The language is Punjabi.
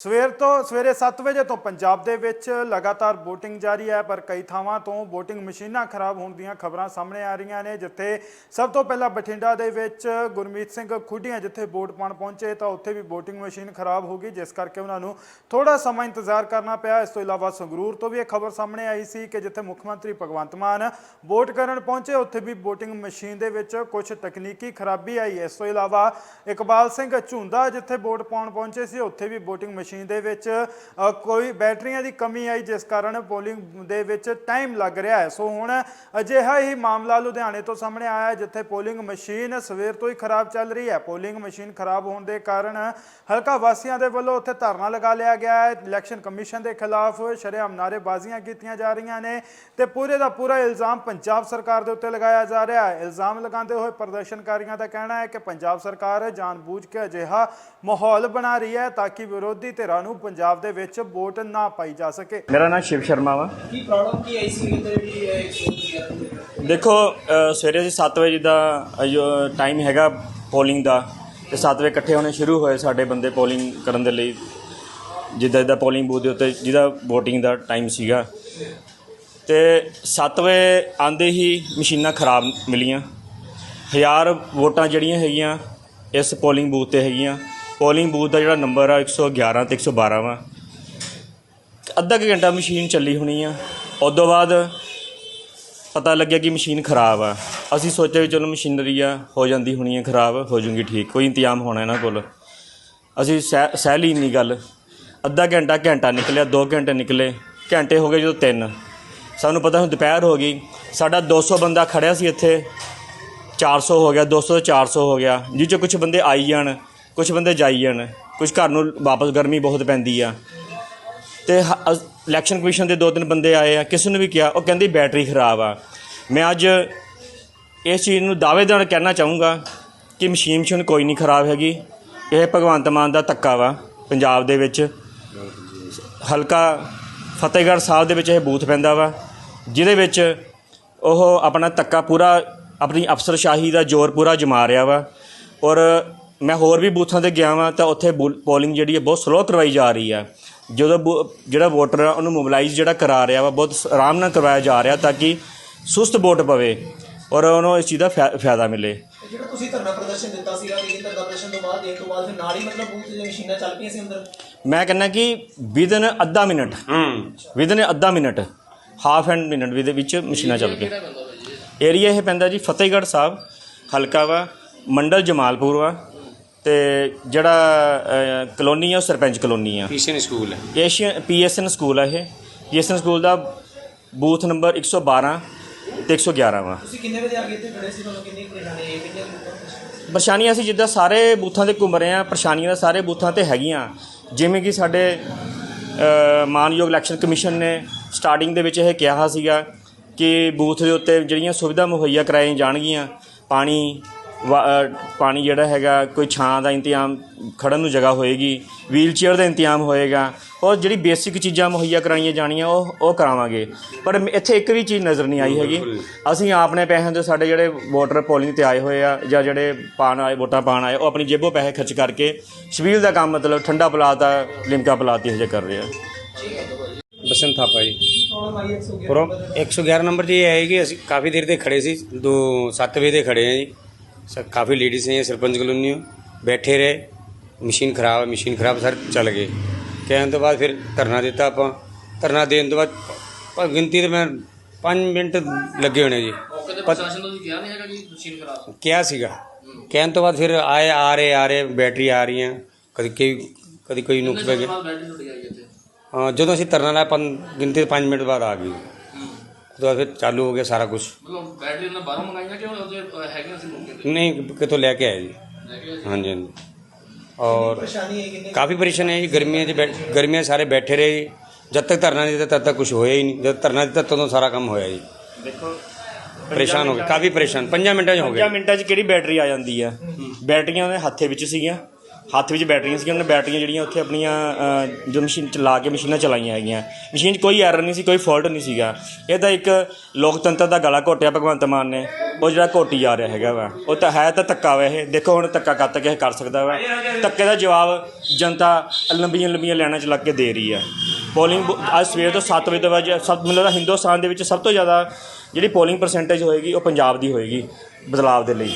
ਸਵੇਰ ਤੋਂ ਸਵੇਰੇ 7 ਵਜੇ ਤੋਂ ਪੰਜਾਬ ਦੇ ਵਿੱਚ ਲਗਾਤਾਰ VOTING ਜਾਰੀ ਹੈ, ਪਰ ਕਈ ਥਾਵਾਂ ਤੋਂ VOTING ਮਸ਼ੀਨਾਂ ਖਰਾਬ ਹੋਣ ਦੀਆਂ ਖਬਰਾਂ ਸਾਹਮਣੇ ਆ ਰਹੀਆਂ ਨੇ, ਜਿੱਥੇ ਸਭ ਤੋਂ ਪਹਿਲਾਂ ਬਠਿੰਡਾ ਦੇ ਵਿੱਚ ਗੁਰਮੀਤ ਸਿੰਘ ਖੁੱਡੀਆਂ ਜਿੱਥੇ ਵੋਟ ਪਾਉਣ ਪਹੁੰਚੇ, ਤਾਂ ਉੱਥੇ ਵੀ VOTING ਮਸ਼ੀਨ ਖਰਾਬ ਹੋ ਗਈ, ਜਿਸ ਕਰਕੇ ਉਹਨਾਂ ਨੂੰ ਥੋੜਾ ਸਮਾਂ ਇੰਤਜ਼ਾਰ ਕਰਨਾ ਪਿਆ। ਇਸ ਤੋਂ ਇਲਾਵਾ ਸੰਗਰੂਰ ਤੋਂ ਵੀ ਇਹ ਖਬਰ ਸਾਹਮਣੇ ਆਈ ਸੀ ਕਿ ਜਿੱਥੇ ਮੁੱਖ ਮੰਤਰੀ ਭਗਵੰਤ ਮਾਨ ਵੋਟ ਕਰਨ ਪਹੁੰਚੇ, ਉੱਥੇ ਵੀ VOTING ਮਸ਼ੀਨ ਦੇ ਵਿੱਚ ਕੁਝ ਤਕਨੀਕੀ ਖਰਾਬੀ ਆਈ। ਇਸ ਤੋਂ ਇਲਾਵਾ ਇਕਬਾਲ ਸਿੰਘ ਝੁੰਦਾ ਜਿੱਥੇ ਵੋਟ ਪਾਉਣ ਪਹੁੰਚੇ ਸੀ, ਉੱਥੇ ਵੀ VOTING ਮਸ਼ੀਨ ਦੇ ਵਿੱਚ ਕੋਈ ਬੈਟਰੀਆਂ ਦੀ ਕਮੀ ਆਈ, ਜਿਸ ਕਾਰਨ ਪੋਲਿੰਗ ਦੇ ਵਿੱਚ ਟਾਈਮ ਲੱਗ ਰਿਹਾ ਹੈ। ਸੋ ਹੁਣ ਅਜਿਹਾ ਹੀ ਮਾਮਲਾ ਲੁਧਿਆਣੇ ਤੋਂ ਸਾਹਮਣੇ ਆਇਆ ਜਿੱਥੇ ਪੋਲਿੰਗ ਮਸ਼ੀਨ ਸਵੇਰ ਤੋਂ ਹੀ ਖਰਾਬ ਚੱਲ ਰਹੀ ਹੈ। ਪੋਲਿੰਗ ਮਸ਼ੀਨ ਖਰਾਬ ਹੋਣ ਦੇ ਕਾਰਨ ਹਲਕਾ ਵਾਸੀਆਂ ਦੇ ਵੱਲੋਂ ਉੱਥੇ ਧਰਨਾ ਲਗਾ ਲਿਆ ਗਿਆ ਹੈ। ਇਲੈਕਸ਼ਨ ਕਮਿਸ਼ਨ ਦੇ ਖਿਲਾਫ ਸ਼ਰੇਆਮ ਨਾਅਰੇਬਾਜ਼ੀਆਂ ਕੀਤੀਆਂ ਜਾ ਰਹੀਆਂ ਨੇ ਤੇ ਪੂਰੇ ਦਾ ਪੂਰਾ ਇਲਜ਼ਾਮ ਪੰਜਾਬ ਸਰਕਾਰ ਦੇ ਉੱਤੇ ਲਗਾਇਆ ਜਾ ਰਿਹਾ ਹੈ। ਇਲਜ਼ਾਮ ਲਗਾਉਂਦੇ ਹੋਏ ਪ੍ਰਦਰਸ਼ਨਕਾਰੀਆਂ ਦਾ ਕਹਿਣਾ ਹੈ ਕਿ ਪੰਜਾਬ ਸਰਕਾਰ ਜਾਣਬੁੱਝ ਕੇ ਅਜਿਹਾ ਮਾਹੌਲ ਬਣਾ ਰਹੀ ਹੈ ਤਾਂ ਕਿ ਵਿਰੋਧੀ ਧਿਰਾਂ ਨੂੰ ਪੰਜਾਬ ਦੇ ਵਿੱਚ ਵੋਟ ਨਾ ਪਾਈ ਜਾ ਸਕੇ। ਮੇਰਾ ਨਾਮ ਸ਼ਿਵ ਸ਼ਰਮਾ ਵਾ। ਕੀ ਪ੍ਰੋਬਲਮ ਕੀ ਆਈ ਸੀ ਕਿਤੇ ਵੀ ਇਹ ਸੋਚ ਗਿਆ ਦੇਖੋ ਸਵੇਰੇ ਅਸੀਂ 7 ਵਜੇ ਦਾ ਟਾਈਮ ਹੈਗਾ ਪੋਲਿੰਗ ਦਾ ਤੇ 7 ਵਜੇ ਇਕੱਠੇ ਹੋਣੇ ਸ਼ੁਰੂ ਹੋਏ ਸਾਡੇ ਬੰਦੇ ਪੋਲਿੰਗ ਕਰਨ ਦੇ ਲਈ। ਜਿੱਦਾਂ ਜਿੱਦਾਂ ਪੋਲਿੰਗ ਬੂਥ ਦੇ ਉੱਤੇ ਜਿਹਦਾ VOTING ਦਾ ਟਾਈਮ ਸੀਗਾ। ਤੇ 7 ਵਜੇ ਆਂਦੇ ਹੀ ਮਸ਼ੀਨਾਂ ਖਰਾਬ ਮਿਲੀਆਂ। ਹਜ਼ਾਰ ਵੋਟਾਂ ਜਿਹੜੀਆਂ ਹੈਗੀਆਂ ਇਸ ਪੋਲਿੰਗ ਬੂਥ ਤੇ ਹੈਗੀਆਂ। ਪੋਲਿੰਗ ਬੂਥ ਦਾ ਜਿਹੜਾ ਨੰਬਰ ਆ 111 ਤੇ 112 ਵਾ। ਅੱਧਾ ਕੁ ਘੰਟਾ ਮਸ਼ੀਨ ਚੱਲੀ ਹੋਣੀ ਆ। ਉਦੋਂ ਬਾਅਦ ਪਤਾ ਲੱਗਿਆ ਕਿ ਮਸ਼ੀਨ ਖਰਾਬ ਆ। ਅਸੀਂ ਸੋਚਿਆ ਵੀ ਚਲੋ ਮਸ਼ੀਨਰੀ ਆ, ਹੋ ਜਾਂਦੀ ਹੋਣੀ ਆ, ਖਰਾਬ ਹੋ ਜੂਗੀ ਠੀਕ। ਕੋਈ ਇੰਤਜ਼ਾਮ ਹੋਣਾ ਇਹਨਾਂ ਕੋਲ। ਅਸੀਂ ਸਹਿ ਸਹਿ ਲਈ ਨਹੀਂ ਗੱਲ। ਅੱਧਾ ਘੰਟਾ ਘੰਟਾ ਨਿਕਲਿਆ 2 ਘੰਟੇ ਨਿਕਲੇ। ਘੰਟੇ ਹੋ ਗਏ ਜਦੋਂ 3 ਸਾਨੂੰ ਪਤਾ ਹੁਣ ਦੁਪਹਿਰ ਹੋ ਗਈ। ਸਾਡਾ 200 ਬੰਦਾ ਖੜਿਆ ਸੀ ਇੱਥੇ। 400 ਹੋ ਗਿਆ 200 ਤੋਂ 400 ਹੋ ਗਿਆ। ਜਿਹ 'ਚੋਂ ਕੁਝ ਬੰਦੇ ਆਈ ਜਾਣ। ਕੁਝ ਬੰਦੇ ਜਾਈ ਜਾਣ ਕੁਝ ਘਰ ਨੂੰ ਵਾਪਸ ਗਰਮੀ ਬਹੁਤ ਪੈਂਦੀ ਆ। ਤੇ ਹ- ਅਸ- ਇਲੈਕਸ਼ਨ ਕਮਿਸ਼ਨ ਦੇ ਦੋ ਤਿੰਨ ਬੰਦੇ ਆਏ ਆ, ਕਿਸੇ ਨੂੰ ਵੀ ਕਿਹਾ, ਉਹ ਕਹਿੰਦੀ ਬੈਟਰੀ ਖਰਾਬ ਆ। ਮੈਂ ਅੱਜ ਇਸ ਚੀਜ਼ ਨੂੰ ਦਾਅਵੇਦਾਰ ਕਹਿਣਾ ਚਾਹੂੰਗਾ ਕਿ ਮਸ਼ੀਨ ਮਸ਼ੀਨ ਕੋਈ ਨਹੀਂ ਖਰਾਬ ਹੈਗੀ। ਇਹ ਭਗਵੰਤ ਮਾਨ ਦਾ ਧੱਕਾ ਵਾ, ਪੰਜਾਬ ਦੇ ਵਿੱਚ। ਹਲਕਾ ਫਤਿਹਗੜ੍ਹ ਸਾਹਿਬ ਦੇ ਵਿੱਚ ਇਹ ਬੂਥ ਪੈਂਦਾ ਵਾ, ਜਿਹਦੇ ਵਿੱਚ ਉਹ ਆਪਣਾ ਧੱਕਾ ਪੂਰਾ, ਆਪਣੀ ਅਫਸਰਸ਼ਾਹੀ ਦਾ ਜ਼ੋਰ ਪੂਰਾ ਜਮਾ ਰਿਹਾ ਵਾ। ਔਰ ਮੈਂ ਹੋਰ ਵੀ ਬੂਥਾਂ ਤੇ ਗਿਆ ਵਾਂ ਤਾਂ ਉੱਥੇ ਪੋਲਿੰਗ ਜਿਹੜੀ ਹੈ ਬਹੁਤ ਸਲੋ ਕਰਵਾਈ ਜਾ ਰਹੀ ਆ ਜਦੋਂ ਬੂ- ਜਿਹੜਾ ਵੋਟਰ ਆ ਉਹਨੂੰ ਮੋਬਿਲਾਈਜ਼ ਜਿਹੜਾ ਕਰਾ ਰਿਹਾ ਵਾ ਬਹੁਤ ਆਰਾਮ ਨਾਲ ਕਰਵਾਇਆ ਜਾ ਰਿਹਾ ਤਾਂ ਕਿ ਸੁਸਤ ਵੋਟ ਪਵੇ ਔਰ ਉਹਨੂੰ ਇਸ ਚੀਜ਼ ਦਾ ਫਾਇ- ਫਾਇਦਾ ਮਿਲੇ। ਤੇ ਜਿਹੜਾ ਤੁਸੀਂ ਧਰਨਾ ਪ੍ਰਦਰਸ਼ਨ ਦਿੱਤਾ ਸੀਗਾ ਲੇਕਿਨ ਧਰਨਾ ਪ੍ਰਦਰਸ਼ਨ ਤੋਂ ਬਾਅਦ ਦੇਣ ਤੋਂ ਬਾਅਦ ਫਿਰ ਨਾਲ ਹੀ ਮਤਲਬ ਬੂਥ ਦੀਆਂ ਮਸ਼ੀਨਾਂ ਚੱਲ ਪਈਆਂ ਸੀ ਅੰਦਰ? ਮੈਂ ਕਹਿੰਦਾ ਕਿ ਵਿਦਨ ਅੱਧਾ ਮਿੰਟ। ਵਿਦਨ ਅੱਧਾ ਮਿੰਟ ਹਾਫ ਐਂਡ ਮਿੰਟ ਦੇ ਵਿੱਚ ਮਸ਼ੀਨਾਂ ਚੱਲ ਗਈਆਂ ਏਰੀਆ ਇਹ ਪੈਂਦਾ ਜੀ ਫਤਿਹਗੜ੍ਹ ਸਾਹਿਬ ਹਲਕਾ ਵਾ ਮੰਡਲ ਜਮਾਲਪੁਰ ਵਾ। ਤੇ ਜਿਹੜਾ ਕਲੋਨੀ ਆ ਉਹ ਸਰਪੰਚ ਕਲੋਨੀ ਆ। ਪੀਸੀਐਨ ਸਕੂਲ ਹੈ। ਏਸ਼ੀਅਨ ਪੀਐਸਐਨ ਸਕੂਲ ਆ ਇਹ। ਪੀਐਸਐਨ ਸਕੂਲ ਦਾ ਬੂਥ ਨੰਬਰ 112 ਤੇ 111 ਵਾ। ਤੁਸੀਂ ਕਿੰਨੇ ਵਜੇ ਆ ਕੇ ਇੱਥੇ? ਖੜੇ ਸੀ ਤੁਹਾਨੂੰ ਕਿੰਨੀ ਪਰੇਸ਼ਾਨੀ ਕਿੰਨੇ ਪਰੇਸ਼ਾਨੀਆਂ ਅਸੀਂ ਜਿੱਦਾਂ ਸਾਰੇ ਬੂਥਾਂ ਤੇ ਘੁੰਮ ਰਹੇ ਆ ਪਰੇਸ਼ਾਨੀਆਂ ਤਾਂ ਸਾਰੇ ਬੂਥਾਂ ਤੇ ਹੈਗੀਆਂ। ਜਿਵੇਂ ਕਿ ਸਾਡੇ ਮਾਨਯੋਗ ਇਲੈਕਸ਼ਨ ਕਮਿਸ਼ਨ ਨੇ ਸਟਾਰਟਿੰਗ ਦੇ ਵਿੱਚ ਇਹ ਕਿਹਾ ਸੀਗਾ ਕਿ ਬੂਥ ਦੇ ਉੱਤੇ ਜਿਹੜੀਆਂ ਸੁਵਿਧਾ ਮੁਹੱਈਆ ਕਰਾਈਆਂ ਜਾਣਗੀਆਂ ਪਾਣੀ ਪਾਣੀ ਜਿਹੜਾ ਹੈਗਾ ਕੋਈ ਛਾਂ ਦਾ ਇੰਤਜ਼ਾਮ ਖੜਨ ਨੂੰ ਜਗ੍ਹਾ ਹੋਏਗੀ ਵੀਲ ਚੇਅਰ ਦਾ ਇੰਤਜ਼ਾਮ ਹੋਏਗਾ ਔਰ ਜਿਹੜੀ ਬੇਸਿਕ ਚੀਜ਼ਾਂ ਮੁਹੱਈਆ ਕਰਾਈਆਂ ਜਾਣੀਆਂ ਉਹ ਉਹ ਕਰਾਵਾਂਗੇ। ਪਰ ਇੱਥੇ ਇੱਕ ਵੀ ਚੀਜ਼ ਨਜ਼ਰ ਨਹੀਂ ਆਈ ਹੈਗੀ। ਅਸੀਂ ਆਪਣੇ ਪੈਸਿਆਂ ਤੋਂ ਸਾਡੇ ਜਿਹੜੇ ਵੋਟਰ ਪੋਲਿੰਗ ਤੇ ਆਏ ਹੋਏ ਆ ਜਾਂ ਜਿਹੜੇ ਪਾਣ ਆਏ ਵੋਟਾਂ ਪਾਣ ਆਏ ਉਹ ਆਪਣੀ ਜੇਬੋਂ ਪੈਸੇ ਖਰਚ ਕਰਕੇ ਸ਼ਬੀਲ ਦਾ ਕੰਮ ਮਤਲਬ ਠੰਡਾ ਪਿਲਾਤਾ ਲਿਮਕਾ ਪਿਲਾਤੀ ਹਜੇ ਕਰ ਰਹੇ ਆ। ਬਸੰਤ ਥਾਪਾ ਜੀ। ਪ੍ਰੋਬਲਮ ਆਈ 111 ਪ੍ਰੋ 111 ਨੰਬਰ ਜੀ ਕਿ ਅਸੀਂ ਕਾਫੀ ਦੇਰ ਦੇ ਖੜੇ ਸੀ ਦੋ 7 ਵਜੇ ਦੇ ਖੜੇ ਆ ਜੀ। ਸ ਕਾਫੀ ਲੇਡੀਜ਼ ਨੇ ਸਰਪੰਚ ਕਲੋਨੀ ਬੈਠੇ ਰਹੇ ਮਸ਼ੀਨ ਖਰਾਬ ਹੈ ਮਸ਼ੀਨ ਖਰਾਬ ਸਰ ਚੱਲ ਗਏ। ਕਹਿਣ ਤੋਂ ਬਾਅਦ ਫਿਰ ਧਰਨਾ ਦਿੱਤਾ ਆਪਾਂ। ਧਰਨਾ ਦੇਣ ਤੋਂ ਬਾਅਦ ਪਰ ਗਿਣਤੀ ਤੇ ਮੈਂ 5 ਮਿੰਟ ਲੱਗੇ ਹੋਣੇ ਜੀ। ਪ੍ਰਸ਼ਾਸਨ ਤੋਂ ਕਿਹਾ ਨਹੀਂ ਹੈਗਾ ਜੀ ਮਸ਼ੀਨ ਖਰਾਬ ਕਿਹਾ ਸੀਗਾ। ਕਹਿਣ ਤੋਂ ਬਾਅਦ ਫਿਰ ਆਏ ਆ ਰਹੇ ਆ ਰਹੇ ਬੈਟਰੀ ਆ ਰਹੀਆਂ। ਕਦੀ ਕੋਈ ਕਦੀ ਕੋਈ ਨੁਕਸ ਪੈ ਗਿਆ। ਹਾਂ ਜਦੋਂ ਅਸੀਂ ਧਰਨਾ ਲਾਇਆ ਪੰਜ ਗਿਣਤੀ 5 ਮਿੰਟ ਬਾਅਦ ਆ ਗਈ। ਤੋਂ ਫਿਰ ਚਾਲੂ ਹੋ ਗਿਆ ਸਾਰਾ ਕੁਝ ਮਤਲਬ ਬੈਟਰੀ ਉਹਨਾਂ ਬਾਹਰੋਂ ਮੰਗਾਈਆਂ ਕਿ ਉਹਦੇ ਹੈਗੀਆਂ ਸੀ ਮੌਕੇ ਤੇ? ਨਹੀਂ ਕਿਤੋਂ ਲੈ ਕੇ ਆਏ ਜੀ। ਹਾਂਜੀ ਹਾਂਜੀ। ਔਰ ਪਰੇਸ਼ਾਨੀ ਆਈ ਕਿੰਨੇ? ਕਾਫੀ ਪਰੇਸ਼ਾਨੀ ਹੈ ਜੀ। ਗਰਮੀਆਂ 'ਚ ਬੈਠ ਗਰਮੀਆਂ 'ਚ ਸਾਰੇ ਬੈਠੇ ਰਹੇ ਜੀ। ਜਦ ਤੱਕ ਧਰਨਾ ਨਹੀਂ ਦਿੱਤਾ ਤਦ ਤੱਕ ਕੁਝ ਹੋਇਆ ਹੀ ਨਹੀਂ। ਜਦ ਧਰਨਾ ਦਿੱਤਾ ਤਦੋਂ ਸਾਰਾ ਕੰਮ ਹੋਇਆ ਜੀ। ਦੇਖੋ ਪਰੇਸ਼ਾਨ ਹੋ ਗਏ। ਕਾਫੀ ਪਰੇਸ਼ਾਨ। 5 ਮਿੰਟਾਂ 'ਚ ਹੋ 5 ਗਏ ਮਿੰਟਾਂ 'ਚ ਕਿਹੜੀ ਬੈਟਰੀ ਆ ਜਾਂਦੀ ਆ? ਬੈਟਰੀਆਂ ਉਹਦੇ ਹੱਥੇ ਵਿੱਚ ਸੀਗੀਆਂ। ਹੱਥ ਵਿੱਚ ਬੈਟਰੀਆਂ ਸੀ, ਉਹਨਾਂ ਨੇ ਬੈਟਰੀਆਂ ਜਿਹੜੀਆਂ ਉੱਥੇ ਆਪਣੀਆਂ ਜੋ ਮਸ਼ੀਨ ਚਲਾ ਕੇ ਮਸ਼ੀਨਾਂ ਚਲਾਈਆਂ ਹੈਗੀਆਂ। ਮਸ਼ੀਨ 'ਚ ਕੋਈ ਐਰਰ ਨਹੀਂ ਸੀ, ਕੋਈ ਫਾਲਟ ਨਹੀਂ ਸੀਗਾ। ਇਹ ਤਾਂ ਇੱਕ ਲੋਕਤੰਤਰ ਦਾ ਗਲਾ ਘੋਟਿਆ, ਭਗਵੰਤ ਮਾਨ ਨੇ। ਉਹ ਜਿਹੜਾ ਘੋਟੀ ਜਾ ਰਿਹਾ ਹੈਗਾ ਵਾ। ਉਹ ਤਾਂ ਹੈ ਤਾਂ ਧੱਕਾ ਵਾ ਇਹ। ਦੇਖੋ ਹੁਣ ਧੱਕਾ ਕਦ ਤੱਕ ਇਹ ਕਰ ਸਕਦਾ ਵਾ। ਧੱਕੇ ਦਾ ਜਵਾਬ ਜਨਤਾ ਲੰਬੀਆਂ ਲੰਬੀਆਂ ਲਾਈਨਾਂ 'ਚ ਲੱਗ ਕੇ ਦੇ ਰਹੀ ਹੈ ਪੋਲਿੰਗ ਬੂ- ਅੱਜ ਸਵੇਰ ਤੋਂ 7 ਵਜੇ ਤੋਂ ਬਾਅਦ ਸਭ ਮੈਨੂੰ ਲੱਗਦਾ ਹਿੰਦੁਸਤਾਨ ਦੇ ਵਿੱਚ ਸਭ ਤੋਂ ਜ਼ਿਆਦਾ ਜਿਹੜੀ ਪੋਲਿੰਗ ਪਰਸੈਂਟੇਜ ਹੋਏਗੀ, ਉਹ ਪੰਜਾਬ ਦੀ ਹੋਏਗੀ ਬਦਲਾਵ ਦੇ ਲਈ।